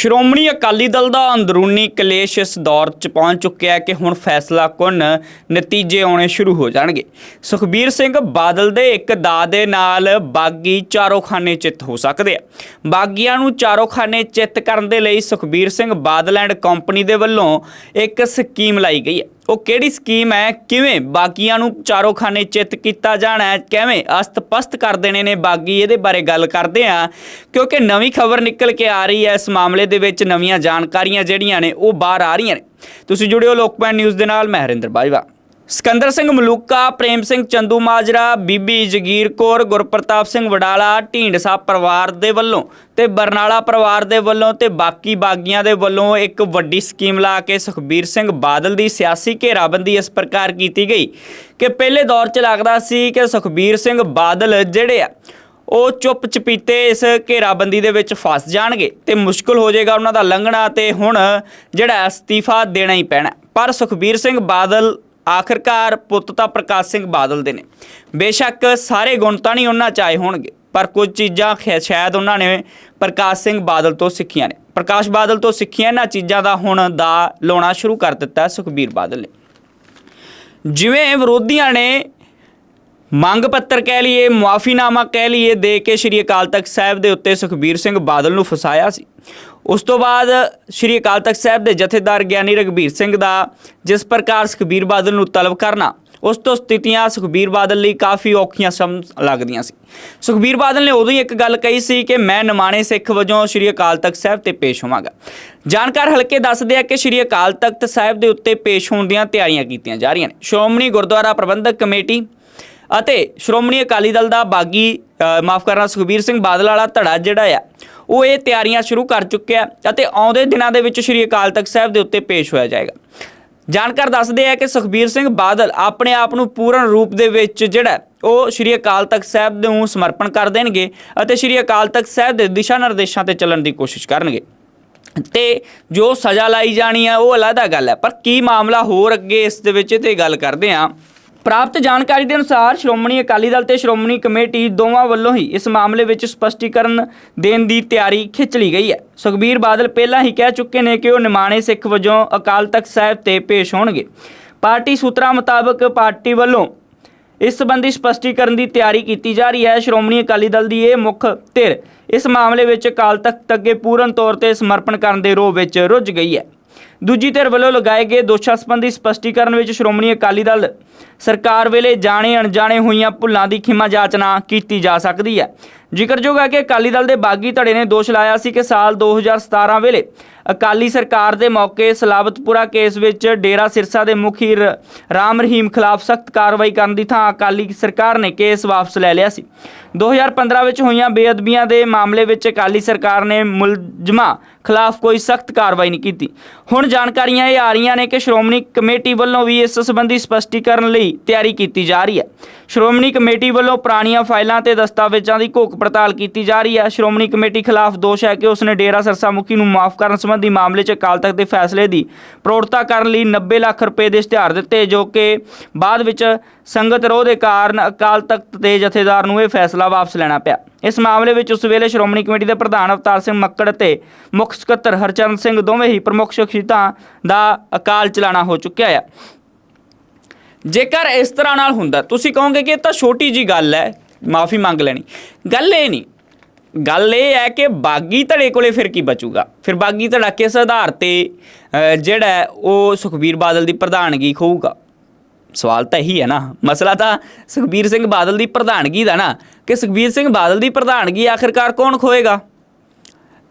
ਸ਼੍ਰੋਮਣੀ ਅਕਾਲੀ ਦਲ ਦਾ ਅੰਦਰੂਨੀ ਕਲੇਸ਼ ਇਸ ਦੌਰ 'ਚ ਪਹੁੰਚ ਚੁੱਕਿਆ ਹੈ ਕਿ ਹੁਣ ਫੈਸਲਾ ਕੁਨ ਨਤੀਜੇ ਆਉਣੇ ਸ਼ੁਰੂ ਹੋ ਜਾਣਗੇ। ਸੁਖਬੀਰ ਸਿੰਘ ਬਾਦਲ ਦੇ ਇੱਕ ਦਾ ਦੇ ਨਾਲ ਬਾਗੀ ਚਾਰੋਖਾਨੇ ਚਿੱਤ ਹੋ ਸਕਦੇ ਆ। ਬਾਗੀਆਂ ਨੂੰ ਚਾਰੋਖਾਨੇ ਚਿੱਤ ਕਰਨ ਦੇ ਲਈ ਸੁਖਬੀਰ ਸਿੰਘ ਬਾਦਲ ਐਂਡ ਕੰਪਨੀ ਦੇ ਵੱਲੋਂ ਇੱਕ ਸਕੀਮ ਲਾਈ ਗਈ ਹੈ। ਉਹ ਕਿਹੜੀ ਸਕੀਮ ਹੈ? ਕਿਵੇਂ ਬਾਗੀਆਂ ਨੂੰ ਚਾਰੋਂ ਖਾਨੇ ਚਿੱਤ ਕੀਤਾ ਜਾਣਾ ਹੈ? ਕਿਵੇਂ ਅਸਤ-ਪਸਤ ਕਰ ਦੇਣੇ ਨੇ ਬਾਗੀ? ਇਹਦੇ ਬਾਰੇ ਗੱਲ ਕਰਦੇ ਆ ਕਿਉਂਕਿ ਨਵੀਂ ਖਬਰ ਨਿਕਲ ਕੇ ਆ ਰਹੀ ਹੈ। ਇਸ ਮਾਮਲੇ ਦੇ ਵਿੱਚ ਨਵੀਆਂ ਜਾਣਕਾਰੀਆਂ ਜਿਹੜੀਆਂ ਨੇ ਉਹ ਬਾਹਰ ਆ ਰਹੀਆਂ ਨੇ। ਤੁਸੀਂ ਜੁੜਿਓ ਲੋਕਪਾਲ ਨਿਊਜ਼ ਦੇ ਨਾਲ। ਮੈਂ ਹਰਿੰਦਰ ਬਾਜਵਾ। ਸਿਕੰਦਰ ਸਿੰਘ ਮਲੂਕਾ, ਪ੍ਰੇਮ ਸਿੰਘ ਚੰਦੂ ਮਾਜਰਾ, ਬੀਬੀ ਜਗੀਰ ਕੌਰ, ਗੁਰਪ੍ਰਤਾਪ ਸਿੰਘ ਵਡਾਲਾ, ਢੀਂਡਸਾ ਪਰਿਵਾਰ ਦੇ ਵੱਲੋਂ ਤੇ ਬਰਨਾਲਾ ਪਰਿਵਾਰ ਦੇ ਵੱਲੋਂ ਤੇ ਬਾਕੀ ਬਾਗੀਆਂ ਦੇ ਵੱਲੋਂ ਇੱਕ ਵੱਡੀ ਸਕੀਮ ਲਾ ਕੇ ਸੁਖਬੀਰ ਸਿੰਘ ਬਾਦਲ ਦੀ ਸਿਆਸੀ ਘੇਰਾਬੰਦੀ ਇਸ ਪ੍ਰਕਾਰ ਕੀਤੀ ਗਈ ਕਿ ਪਹਿਲੇ ਦੌਰ 'ਚ ਲੱਗਦਾ ਸੀ ਕਿ ਸੁਖਬੀਰ ਸਿੰਘ ਬਾਦਲ ਜਿਹੜੇ ਆ, ਉਹ ਚੁੱਪ ਚਪੀਤੇ ਇਸ ਘੇਰਾਬੰਦੀ ਦੇ ਵਿੱਚ ਫਸ ਜਾਣਗੇ ਤੇ ਮੁਸ਼ਕਲ ਹੋ ਜਾਏਗਾ ਉਹਨਾਂ ਦਾ ਲੰਘਣਾ ਤੇ ਹੁਣ ਜਿਹੜਾ ਅਸਤੀਫਾ ਦੇਣਾ ਹੀ ਪੈਣਾ। ਪਰ ਸੁਖਬੀਰ ਸਿੰਘ ਬਾਦਲ ਆਖਰਕਾਰ ਪੁੱਤ ਤਾਂ ਪ੍ਰਕਾਸ਼ ਸਿੰਘ ਬਾਦਲ ਦੇ ਨੇ। ਬੇਸ਼ੱਕ ਸਾਰੇ ਗੁਣ ਤਾਂ ਨਹੀਂ ਉਹਨਾਂ ਚ ਆਏ ਹੋਣਗੇ, ਪਰ ਕੁਝ ਚੀਜ਼ਾਂ ਖੈ- ਸ਼ਾਇਦ ਉਹਨਾਂ ਨੇ ਪ੍ਰਕਾਸ਼ ਸਿੰਘ ਬਾਦਲ ਤੋਂ ਸਿੱਖੀਆਂ ਨੇ। ਪ੍ਰਕਾਸ਼ ਬਾਦਲ ਤੋਂ ਸਿੱਖੀਆਂ ਇਹਨਾਂ ਚੀਜ਼ਾਂ ਦਾ ਹੁਣ ਦਾ ਲਾਉਣਾ ਸ਼ੁਰੂ ਕਰ ਦਿੱਤਾ ਸੁਖਬੀਰ ਬਾਦਲ ਨੇ। ਜਿਵੇਂ ਵਿਰੋਧੀਆਂ ਨੇ ਮੰਗ ਪੱਤਰ ਕਹਿ ਲਈਏ, ਮੁਆਫੀਨਾਮਾ ਕਹਿ ਲਈਏ ਦੇ ਕੇ ਸ਼੍ਰੀ ਅਕਾਲ ਤਖਤ ਸਾਹਿਬ ਦੇ ਉੱਤੇ ਸੁਖਬੀਰ ਸਿੰਘ ਬਾਦਲ ਨੂੰ ਫਸਾਇਆ ਸੀ। ਉਸ ਤੋਂ ਬਾਅਦ ਸ਼੍ਰੀ ਅਕਾਲ ਤਖਤ ਸਾਹਿਬ ਦੇ ਜਥੇਦਾਰ ਗਿਆਨੀ ਰਗਵੀਰ ਸਿੰਘ ਦਾ ਜਿਸ ਪ੍ਰਕਾਰ ਸੁਖਬੀਰ ਬਾਦਲ ਨੂੰ ਤਲਬ ਕਰਨਾ, ਉਸ ਤੋਂ ਸਥਿਤੀਆਂ ਸੁਖਬੀਰ ਬਾਦਲ ਲਈ ਕਾਫੀ ਔਖੀਆਂ ਸਮਝ ਲੱਗਦੀਆਂ ਸੀ। ਸੁਖਬੀਰ ਬਾਦਲ ਨੇ ਉਦੋਂ ਹੀ ਇੱਕ ਗੱਲ ਕਹੀ ਸੀ ਕਿ ਮੈਂ ਨਿਮਾਣੇ ਸਿੱਖ ਵਜੋਂ ਸ਼੍ਰੀ ਅਕਾਲ ਤਖਤ ਸਾਹਿਬ ਤੇ ਪੇਸ਼ ਹੋਵਾਂਗਾ। ਜਾਣਕਾਰ ਹਲਕੇ ਦੱਸਦੇ ਆ ਕਿ ਸ਼੍ਰੀ ਅਕਾਲ ਤਖਤ ਸਾਹਿਬ ਦੇ ਉੱਤੇ ਪੇਸ਼ ਹੋਣ ਦੀਆਂ ਤਿਆਰੀਆਂ ਕੀਤੀਆਂ ਜਾ ਰਹੀਆਂ ਨੇ। ਸ਼੍ਰੋਮਣੀ ਗੁਰਦੁਆਰਾ ਪ੍ਰਬੰਧਕ ਕਮੇਟੀ ਅਤੇ ਸ਼੍ਰੋਮਣੀ ਅਕਾਲੀ ਦਲ ਦਾ ਬਾਗੀ ਮਾਫ ਕਰਨਾ, ਸੁਖਬੀਰ ਸਿੰਘ ਬਾਦਲ ਵਾਲਾ ਧੜਾ ਜਿਹੜਾ ਆ, ਉਹ ਇਹ ਤਿਆਰੀਆਂ ਸ਼ੁਰੂ ਕਰ ਚੁੱਕਿਆ ਅਤੇ ਆਉਂਦੇ ਦਿਨਾਂ ਦੇ ਵਿੱਚ ਸ਼੍ਰੀ ਅਕਾਲ ਤਖਤ ਸਾਹਿਬ ਦੇ ਉੱਤੇ ਪੇਸ਼ ਹੋਇਆ ਜਾਏਗਾ। ਜਾਣਕਾਰ ਦੱਸਦੇ ਆ ਕਿ ਸੁਖਬੀਰ ਸਿੰਘ ਬਾਦਲ ਆਪਣੇ ਆਪ ਨੂੰ ਪੂਰਨ ਰੂਪ ਦੇ ਵਿੱਚ ਜਿਹੜਾ ਉਹ ਸ਼੍ਰੀ ਅਕਾਲ ਤਖਤ ਸਾਹਿਬ ਨੂੰ ਸਮਰਪਣ ਕਰ ਦੇਣਗੇ ਅਤੇ ਸ਼੍ਰੀ ਅਕਾਲ ਤਖਤ ਸਾਹਿਬ ਦੇ ਦਿਸ਼ਾ ਨਿਰਦੇਸ਼ਾਂ ਤੇ ਚੱਲਣ ਦੀ ਕੋਸ਼ਿਸ਼ ਕਰਨਗੇ। ਤੇ ਜੋ ਸਜ਼ਾ ਲਾਈ ਜਾਣੀ ਆ, ਉਹ ਅਲੱਗ ਗੱਲ ਹੈ। ਪਰ ਕੀ ਮਾਮਲਾ ਹੋਰ ਅੱਗੇ ਇਸ ਦੇ ਵਿੱਚ ਤੇ ਗੱਲ ਕਰਦੇ ਆ ਪ੍ਰਾਪਤ ਜਾਣਕਾਰੀ ਦੇ ਅਨੁਸਾਰ ਸ਼੍ਰੋਮਣੀ ਅਕਾਲੀ ਦਲ ਤੇ ਸ਼੍ਰੋਮਣੀ ਕਮੇਟੀ ਦੋਵਾਂ ਵੱਲੋਂ ਹੀ ਇਸ ਮਾਮਲੇ ਵਿੱਚ ਸਪਸ਼ਟੀਕਰਨ ਦੇਣ ਦੀ ਤਿਆਰੀ ਖਿੱਚ ਲਈ ਗਈ ਹੈ। ਸੁਖਬੀਰ ਬਾਦਲ ਪਹਿਲਾਂ ਹੀ ਕਹਿ ਚੁੱਕੇ ਨੇ ਕਿ ਉਹ ਨਿਮਾਣੇ ਸਿੱਖ ਵਜੋਂ ਅਕਾਲ ਤਖਤ ਸਾਹਿਬ ਤੇ ਪੇਸ਼ ਹੋਣਗੇ। ਪਾਰਟੀ ਸੂਤਰਾਂ ਮੁਤਾਬਕ ਪਾਰਟੀ ਵੱਲੋਂ ਇਸ ਸੰਬੰਧੀ ਸਪਸ਼ਟੀਕਰਨ ਦੀ ਤਿਆਰੀ ਕੀਤੀ ਜਾ ਰਹੀ ਹੈ। ਸ਼੍ਰੋਮਣੀ ਅਕਾਲੀ ਦਲ ਦੀ ਇਹ ਮੁੱਖ ਧਿਰ ਇਸ ਮਾਮਲੇ ਵਿੱਚ ਅਕਾਲ ਤਖਤ ਅੱਗੇ ਪੂਰਨ ਤੌਰ ਤੇ ਸਮਰਪਣ ਕਰਨ ਦੇ ਰੋਹ ਵਿੱਚ ਰੁੱਝ ਗਈ ਹੈ। ਦੂਜੀ ਧਿਰ ਵੱਲੋਂ ਲਗਾਏ ਗਏ ਦੋਸ਼ਾਂ ਸੰਬੰਧੀ ਸਪਸ਼ਟੀਕਰਨ ਵਿੱਚ ਸ਼੍ਰੋਮਣੀ ਅਕਾਲੀ ਦਲ ਸਰਕਾਰ ਵੇਲੇ ਜਾਣੇ ਅਣਜਾਣੇ ਹੋਈਆਂ ਭੁੱਲਾਂ ਦੀ ਖਿਮਾ ਜਾਚਨਾ ਕੀਤੀ ਜਾ ਸਕਦੀ ਹੈ। ਜ਼ਿਕਰਯੋਗ ਹੈ ਕਿ ਅਕਾਲੀ ਦਲ ਦੇ ਬਾਗੀ ਧੜੇ ਨੇ ਦੋਸ਼ ਲਾਇਆ ਸੀ ਕਿ ਸਾਲ 2017 ਵੇਲੇ ਅਕਾਲੀ ਸਰਕਾਰ ਦੇ ਮੌਕੇ ਸਲਾਬਤਪੁਰਾ ਕੇਸ ਵਿੱਚ ਡੇਰਾ ਸਿਰਸਾ ਦੇ ਮੁਖੀ ਰ- ਰਾਮ ਰਹੀਮ ਖਿਲਾਫ ਸਖਤ ਕਾਰਵਾਈ ਕਰਨ ਦੀ ਥਾਂ ਅਕਾਲੀ ਸਰਕਾਰ ਨੇ ਕੇਸ ਵਾਪਸ ਲੈ ਲਿਆ ਸੀ। 2015 ਵਿੱਚ ਹੋਈਆਂ ਬੇਅਦਬੀਆਂ ਦੇ ਮਾਮਲੇ ਵਿੱਚ ਅਕਾਲੀ ਸਰਕਾਰ ਨੇ ਮੁਲਜ਼ਮਾਂ ਖਿਲਾਫ ਕੋਈ ਸਖਤ ਕਾਰਵਾਈ ਨਹੀਂ ਕੀਤੀ। ਹੁਣ ਜਾਣਕਾਰੀਆਂ ਇਹ ਆ ਰਹੀਆਂ ਨੇ ਕਿ ਸ਼੍ਰੋਮਣੀ ਕਮੇਟੀ ਵੱਲੋਂ ਵੀ ਇਸ ਸੰਬੰਧੀ ਸਪਸ਼ਟੀਕਰਨ ਲਈ ਤਿਆਰੀ ਕੀਤੀ ਜਾ ਰਹੀ ਹੈ। ਸ਼੍ਰੋਮਣੀ ਕਮੇਟੀ ਵੱਲੋਂ ਪੁਰਾਣੀਆਂ ਫਾਈਲਾਂ ਤੇ ਦਸਤਾਵੇਜ਼ਾਂ ਦੀ ਘੋਖ ਪੜਤਾਲ ਕੀਤੀ ਜਾ ਰਹੀ ਹੈ। ਸ਼੍ਰੋਮਣੀ ਕਮੇਟੀ ਖਿਲਾਫ ਦੋਸ਼ ਹੈ ਕਿ ਉਸਨੇ ਡੇਰਾ ਸਰਸਾ ਮੁਖੀ ਨੂੰ ਮਾਫ ਕਰਨ ਸੰਬੰਧੀ ਮਾਮਲੇ 'ਚ ਅਕਾਲ ਤਖਤ ਦੇ ਫੈਸਲੇ ਦੀ ਪ੍ਰੋੜਤਾ ਕਰਨ ਲਈ 90 ਲੱਖ ਰੁਪਏ ਦੇ ਇਸ਼ਤਿਹਾਰ ਦਿੱਤੇ, ਜੋ ਕਿ ਬਾਅਦ ਵਿੱਚ ਸੰਗਤ ਰੋਹ ਦੇ ਕਾਰਨ ਅਕਾਲ ਤਖਤ ਦੇ ਜਥੇਦਾਰ ਨੂੰ ਇਹ ਫੈਸਲਾ ਵਾਪਸ ਲੈਣਾ ਪਿਆ। ਇਸ ਮਾਮਲੇ ਵਿੱਚ ਉਸ ਵੇਲੇ ਸ਼੍ਰੋਮਣੀ ਕਮੇਟੀ ਦੇ ਪ੍ਰਧਾਨ ਅਵਤਾਰ ਸਿੰਘ ਮੱਕੜ ਅਤੇ ਮੁੱਖ ਸਕੱਤਰ ਹਰਚਰਨ ਸਿੰਘ ਦੋਵੇਂ ਹੀ ਪ੍ਰਮੁੱਖ ਸ਼ਖਸੀਅਤਾਂ ਦਾ ਅਕਾਲ ਚਲਾਣਾ ਹੋ ਚੁੱਕਿਆ ਹੈ ਜੇਕਰ ਇਸ ਤਰ੍ਹਾਂ ਨਾਲ ਹੁੰਦਾ, ਤੁਸੀਂ ਕਹੋਗੇ ਕਿ ਇਹ ਤਾਂ ਛੋਟੀ ਜੀ ਗੱਲ ਹੈ, ਮਾਫੀ ਮੰਗ ਲੈਣੀ। ਗੱਲ ਇਹ ਨਹੀਂ। ਗੱਲ ਇਹ ਹੈ ਕਿ ਬਾਗੀ ਧੜੇ ਕੋਲੇ ਫਿਰ ਕੀ ਬਚੂਗਾ? ਫਿਰ ਬਾਗੀ ਧੜਾ ਕਿਸ ਆਧਾਰ ਤੇ ਜਿਹੜਾ ਉਹ ਸੁਖਬੀਰ ਬਾਦਲ ਦੀ ਪ੍ਰਧਾਨਗੀ ਖੋਊਗਾ? ਸਵਾਲ ਤਾਂ ਇਹੀ ਹੈ ਨਾ। ਮਸਲਾ ਤਾਂ ਸੁਖਬੀਰ ਸਿੰਘ ਬਾਦਲ ਦੀ ਪ੍ਰਧਾਨਗੀ ਦਾ ਨਾ ਕਿ ਸੁਖਬੀਰ ਸਿੰਘ ਬਾਦਲ ਦੀ ਪ੍ਰਧਾਨਗੀ ਆਖਿਰਕਾਰ ਕੌਣ ਖੋਏਗਾ?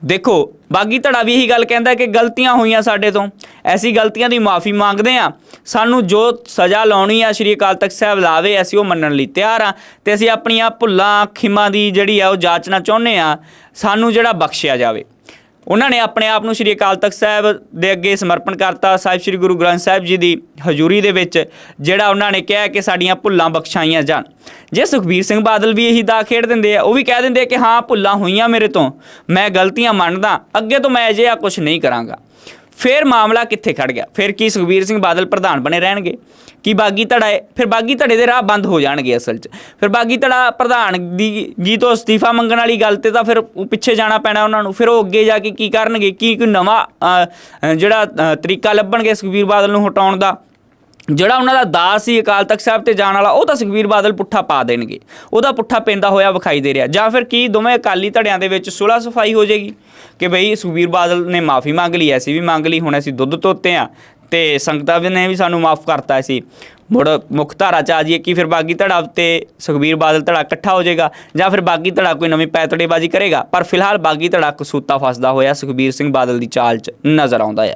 ਦੇਖੋ, ਬਾਗੀ ਧੜਾ ਵੀ ਇਹੀ ਗੱਲ ਕਹਿੰਦਾ ਕਿ ਗਲਤੀਆਂ ਹੋਈਆਂ ਸਾਡੇ ਤੋਂ। ਐਸੀ ਗਲਤੀਆਂ ਦੀ ਮਾਫੀ ਮੰਗਦੇ ਆ ਸਾਨੂੰ ਜੋ ਸਜ਼ਾ ਲਾਉਣੀ ਆ, ਸ਼੍ਰੀ ਅਕਾਲ ਤਖਤ ਸਾਹਿਬ ਲਾਵੇ, ਅਸੀਂ ਉਹ ਮੰਨਣ ਲਈ ਤਿਆਰ ਆ ਤੇ ਅਸੀਂ ਆਪਣੀਆਂ ਭੁੱਲਾਂ ਖਿਮਾਂ ਦੀ ਜਿਹੜੀ ਆ, ਉਹ ਜਾਂਚਣਾ ਚਾਹੁੰਦੇ ਆ ਸਾਨੂੰ ਜਿਹੜਾ ਬਖਸ਼ਿਆ ਜਾਵੇ। ਉਹਨਾਂ ਨੇ ਆਪਣੇ ਆਪ ਨੂੰ ਸ਼੍ਰੀ ਅਕਾਲ ਤਖਤ ਸਾਹਿਬ ਦੇ ਅੱਗੇ ਸਮਰਪਣ ਕਰਤਾ। ਸਾਹਿਬ ਸ਼੍ਰੀ ਗੁਰੂ ਗ੍ਰੰਥ ਸਾਹਿਬ ਜੀ ਦੀ ਹਜ਼ੂਰੀ ਦੇ ਵਿੱਚ ਜਿਹੜਾ ਉਹਨਾਂ ਨੇ ਕਿਹਾ ਕਿ ਸਾਡੀਆਂ ਭੁੱਲਾਂ ਬਖਸ਼ਾਈਆਂ ਜਾਣ। ਜੇ ਸੁਖਬੀਰ ਸਿੰਘ ਬਾਦਲ ਵੀ ਇਹੀ ਦਾ ਖੇਡ ਦਿੰਦੇ ਆ, ਉਹ ਵੀ ਕਹਿ ਦਿੰਦੇ ਆ ਕਿ ਹਾਂ, ਭੁੱਲਾਂ ਹੋਈਆਂ ਮੇਰੇ ਤੋਂ। ਮੈਂ ਗਲਤੀਆਂ ਮੰਨਦਾ, ਅੱਗੇ ਤੋਂ ਮੈਂ ਅਜਿਹਾ ਕੁਝ ਨਹੀਂ ਕਰਾਂਗਾ। ਫਿਰ ਮਾਮਲਾ ਕਿੱਥੇ ਖੜ ਗਿਆ? ਫਿਰ ਕੀ ਸੁਖਬੀਰ ਸਿੰਘ ਬਾਦਲ ਪ੍ਰਧਾਨ ਬਣੇ ਰਹਿਣਗੇ? ਕੀ ਬਾਗੀ ਧੜਾ ਹੈ ਫਿਰ ਬਾਗੀ ਧੜੇ ਦੇ ਰਾਹ ਬੰਦ ਹੋ ਜਾਣਗੇ ਅਸਲ 'ਚ। ਫਿਰ ਬਾਗੀ ਧੜਾ ਪ੍ਰਧਾਨ ਦੀ ਜੀ ਤੋਂ ਅਸਤੀਫਾ ਮੰਗਣ ਵਾਲੀ ਗੱਲ ਤੇ ਤਾਂ ਫਿਰ ਪਿੱਛੇ ਜਾਣਾ ਪੈਣਾ ਉਹਨਾਂ ਨੂੰ। ਫਿਰ ਉਹ ਅੱਗੇ ਜਾ ਕੇ ਕੀ ਕਰਨਗੇ? ਕੀ ਕੋਈ ਨਵਾਂ ਜਿਹੜਾ ਤਰੀਕਾ ਲੱਭਣਗੇ ਸੁਖਬੀਰ ਬਾਦਲ ਨੂੰ ਹਟਾਉਣ ਦਾ? ਜਿਹੜਾ ਉਹਨਾਂ ਦਾ ਦਾਸ ਸੀ ਅਕਾਲ ਤਖਤ ਸਾਹਿਬ ਤੇ ਜਾਣ ਵਾਲਾ, ਉਹ ਤਾਂ ਸੁਖਬੀਰ ਬਾਦਲ ਪੁੱਠਾ ਪਾ ਦੇਣਗੇ। ਉਹਦਾ ਪੁੱਠਾ ਪੈਂਦਾ ਹੋਇਆ ਵਿਖਾਈ ਦੇ ਰਿਹਾ। ਜਾਂ ਫਿਰ ਕੀ ਦੋਵੇਂ ਅਕਾਲੀ ਧੜਿਆਂ ਦੇ ਵਿੱਚ ਸੁਲਾ ਸਫ਼ਾਈ ਹੋ ਜਾਏਗੀ? ਕਿ ਬਈ ਸੁਖਬੀਰ ਬਾਦਲ ਨੇ ਮਾਫੀ ਮੰਗ ਲਈ, ਐਸੀ ਵੀ ਮੰਗ ਲਈ, ਹੁਣ ਅਸੀਂ ਦੁੱਧ ਤੋਤੇ ਆ ਤੇ ਸੰਗਤਾਂ ਨੇ ਵੀ ਸਾਨੂੰ ਮਾਫ ਕਰਤਾ ਸੀ। ਮੁੜ ਮੁੱਖ ਧਾਰਾ ਚ ਆ ਜਾਈਏ, ਕਿ ਫਿਰ ਬਾਗੀ ਧੜਾ ਤੇ ਸੁਖਬੀਰ ਬਾਦਲ ਧੜਾ ਇਕੱਠਾ ਹੋ ਜਾਏਗਾ? ਜਾਂ ਫਿਰ ਬਾਗੀ ਧੜਾ ਕੋਈ ਨਵੀਂ ਪੈਤੜੇਬਾਜ਼ੀ ਕਰੇਗਾ? ਪਰ ਫਿਲਹਾਲ ਬਾਗੀ ਧੜਾ ਕਸੂਤਾ ਫਸਦਾ ਹੋਇਆ ਸੁਖਬੀਰ ਸਿੰਘ ਬਾਦਲ ਦੀ ਚਾਲ ਚ ਨਜ਼ਰ ਆਉਂਦਾ ਆ।